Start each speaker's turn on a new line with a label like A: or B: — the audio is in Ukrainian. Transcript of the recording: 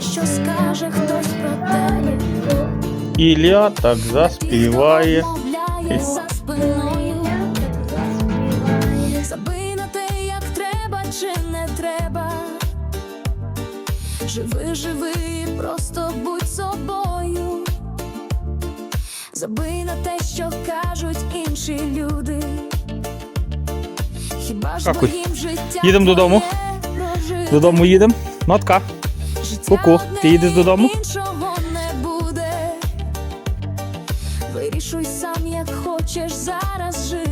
A: що скаже хтось
B: про далі. Ілля так заспіває. Мовляє на те, як треба, чи не треба. Живи, живи, просто будь собою. Забий на те, що кажуть інші люди. Хіба ж
A: Какуй.
B: життя?
A: Їдемо додому. Додому їдемо. Нотка. Ку-ку, ти їдеш додому?
B: Іншого не буде. Вирішуй сам, як хочеш зараз жити.